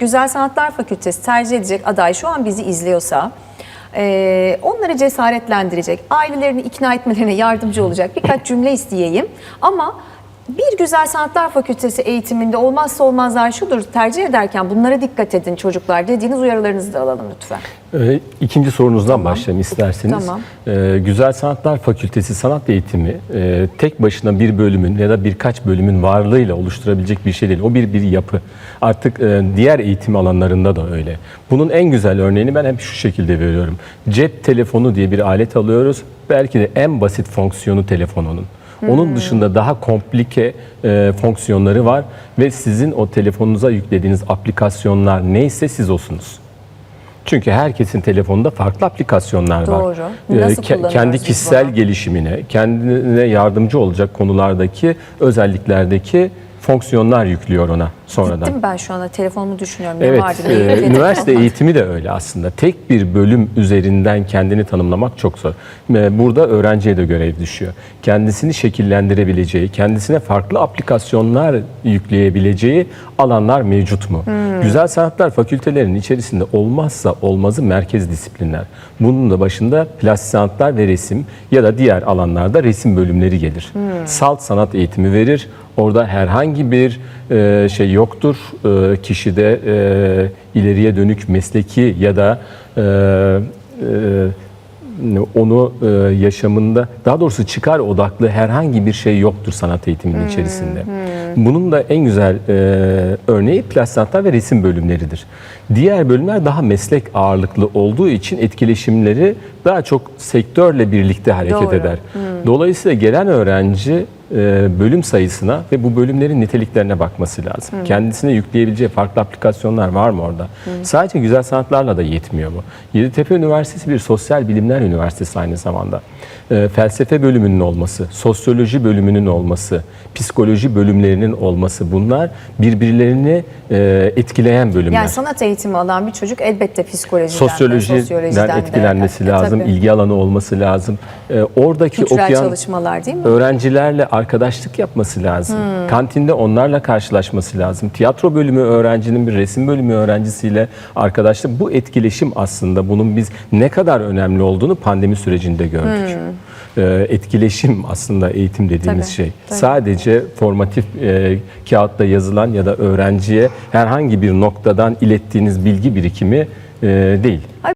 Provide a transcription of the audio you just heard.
Güzel Sanatlar Fakültesi tercih edecek aday şu an bizi izliyorsa eee, onları cesaretlendirecek, ailelerini ikna etmelerine yardımcı olacak birkaç cümle isteyeyim. Ama bir Güzel Sanatlar Fakültesi eğitiminde olmazsa olmazlar şudur tercih ederken bunlara dikkat edin çocuklar dediğiniz uyarılarınızı da alalım lütfen. Ee, İkinci sorunuzdan başlayayım isterseniz. Tamam. Ee, Güzel Sanatlar Fakültesi sanat eğitimi e, tek başına bir bölümün ya da birkaç bölümün varlığıyla oluşturabilecek bir şey değil. O bir bir yapı. Artık e, diğer eğitim alanlarında da öyle. Bunun en güzel örneğini ben hep şu şekilde veriyorum. Cep telefonu diye bir alet alıyoruz. Belki de en basit fonksiyonu telefonunun. Onun dışında daha komplike e, fonksiyonları var ve sizin o telefonunuza yüklediğiniz aplikasyonlar neyse siz olsunuz. Çünkü herkesin telefonunda farklı aplikasyonlar var. Doğru. Ee, Nasıl ke- kendi kişisel gelişimine, kendine yardımcı olacak konulardaki özelliklerdeki fonksiyonlar yüklüyor ona sonradan. Gittim ben şu anda telefonumu düşünüyorum. Ne Evet, vardı, e, ne üniversite eğitimi de öyle aslında. Tek bir bölüm üzerinden kendini tanımlamak çok zor. E, Burada öğrenciye de görev düşüyor. Kendisini şekillendirebileceği, kendisine farklı aplikasyonlar yükleyebileceği alanlar mevcut mu? Hmm. Güzel sanatlar fakültelerinin içerisinde olmazsa olmazı merkez disiplinler. Bunun da başında plastik sanatlar ve resim ya da diğer alanlarda resim bölümleri gelir. Hmm. Salt sanat eğitimi verir. Orada herhangi bir e, şey yoktur. E, kişide e, ileriye dönük mesleki ya da e, e, onu e, yaşamında daha doğrusu çıkar odaklı herhangi bir şey yoktur sanat eğitiminin içerisinde. Bunun da en güzel e, örneği plastik sanatlar ve resim bölümleridir. Diğer bölümler daha meslek ağırlıklı olduğu için etkileşimleri daha çok sektörle birlikte hareket Doğru. eder. Dolayısıyla gelen öğrenci bölüm sayısına ve bu bölümlerin niteliklerine bakması lazım. Kendisine yükleyebileceği farklı aplikasyonlar var mı orada? Sadece güzel sanatlarla da yetmiyor bu. Yeditepe Üniversitesi bir sosyal bilimler üniversitesi aynı zamanda. E, felsefe bölümünün olması, sosyoloji bölümünün olması, psikoloji bölümlerinin olması bunlar birbirlerini e, etkileyen bölümler. Yani sanat eğitimi alan bir çocuk elbette psikolojiden de, Sosyolojiden sosyolojiden de. etkilenmesi E, lazım, tabii. ilgi alanı olması lazım. E, oradaki Kültürel okuyan çalışmalar değil mi? öğrencilerle arkadaşlık yapması lazım. Hmm. Kantinde onlarla karşılaşması lazım. Tiyatro bölümü öğrencinin bir resim bölümü öğrencisiyle arkadaşlık. Bu etkileşim aslında bunun biz ne kadar önemli olduğunu pandemi sürecinde gördük. E, etkileşim aslında eğitim dediğimiz Hmm. Tabii, şey. tabii. Sadece formatif e, kağıtta yazılan ya da öğrenciye herhangi bir noktadan ilettiğiniz bilgi birikimi e, değil.